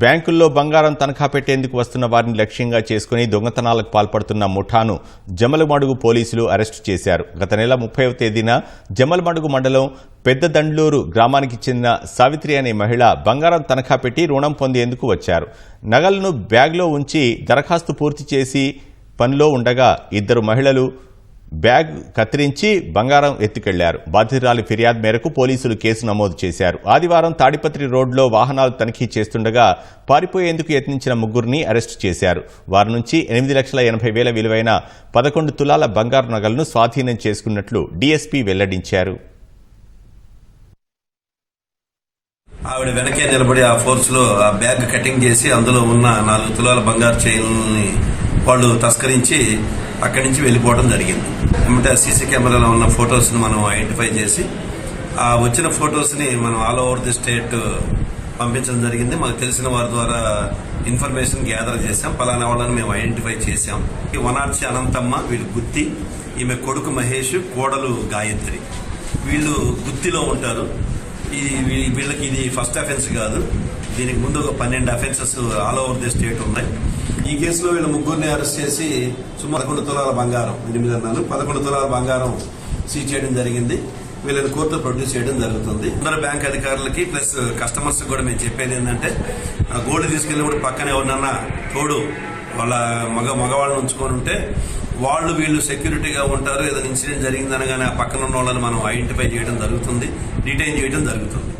బ్యాంకుల్లో బంగారం తనఖా పెట్టేందుకు వస్తున్న వారిని లక్ష్యంగా చేసుకుని దొంగతనాలకు పాల్పడుతున్న ముఠాను జమలమడుగు పోలీసులు అరెస్టు చేశారు. గత నెల ముప్పైవ తేదీన జమలమడుగు మండలం పెద్ద దండ్లూరు గ్రామానికి చెందిన సావిత్రి అనే మహిళ బంగారం తనఖా పెట్టి రుణం పొందేందుకు వచ్చారు. నగలను బ్యాగ్లో ఉంచి దరఖాస్తు పూర్తి చేసి పనిలో ఉండగా ఇద్దరు మహిళలు బ్యాగ్ కత్తిరించి బంగారం ఎత్తుకెళ్ళారు. బాధితురాలి ఫిర్యాదు మేరకు పోలీసులు కేసు నమోదు చేశారు. ఆదివారం తాడిపత్రి రోడ్లో వాహనాలు తనిఖీ చేస్తుండగా పారిపోయేందుకు యత్నించిన ముగ్గురిని అరెస్టు చేశారు. వారి నుంచి ఎనిమిది లక్షల ఎనభై వేల విలువైన పదకొండు తులాల బంగారు నగలను స్వాధీనం చేసుకున్నట్లు డీఎస్పీ వెల్లడించారు. ఆవిడ వెనకే నిలబడి ఆ ఫోర్స్లో ఆ బ్యాగ్ కటింగ్ చేసి అందులో ఉన్న నాలుగు తులాల బంగారు చైన్ని వాళ్ళు తస్కరించి అక్కడి నుంచి వెళ్ళిపోవడం జరిగింది. అంటే సీసీ కెమెరాలో ఉన్న ఫొటోస్ని మనం ఐడెంటిఫై చేసి ఆ వచ్చిన ఫొటోస్ని మనం ఆల్ ఓవర్ ది స్టేట్ పంపించడం జరిగింది. మాకు తెలిసిన వారి ద్వారా ఇన్ఫర్మేషన్ గ్యాదర్ చేశాం. పలానా వాళ్ళని మేము ఐడెంటిఫై చేశాం. ఈ వనార్చి అనంతమ్మ వీళ్ళు గుత్తి ఈమె కొడుకు మహేష్ కోడలు గాయత్రి. వీళ్ళు గుత్తిలో ఉంటారు. ఈ వీళ్ళకి ఇది ఫస్ట్ అఫెన్స్ కాదు. దీనికి ముందు ఒక పన్నెండు offences all over the state ఉన్నాయి. ఈ కేసులో వీళ్ళ ముగ్గురిని అరెస్ట్ చేసి సుమారు పదకొండు తులాల బంగారం ఎనిమిది అన్నాను పదకొండు తులాల బంగారం సీజ్ చేయడం జరిగింది. వీళ్ళని కోర్టులో ప్రొడ్యూస్ చేయడం జరుగుతుంది. అందరు బ్యాంక్ అధికారులకి ప్లస్ కస్టమర్స్ కూడా మేము చెప్పేది ఏంటంటే ఆ గోల్డ్ తీసుకెళ్ళినప్పుడు పక్కనే ఎవరినన్నా తోడు వాళ్ళ మగ మగవాళ్ళని ఉంచుకొని ఉంటే వాళ్ళు వీళ్ళు సెక్యూరిటీగా ఉంటారు. ఏదైనా ఇన్సిడెంట్ జరిగిందనగానే ఆ పక్కన ఉన్న వాళ్ళని మనం ఐడెంటిఫై చేయడం జరుగుతుంది డిటైన్ చేయడం జరుగుతుంది.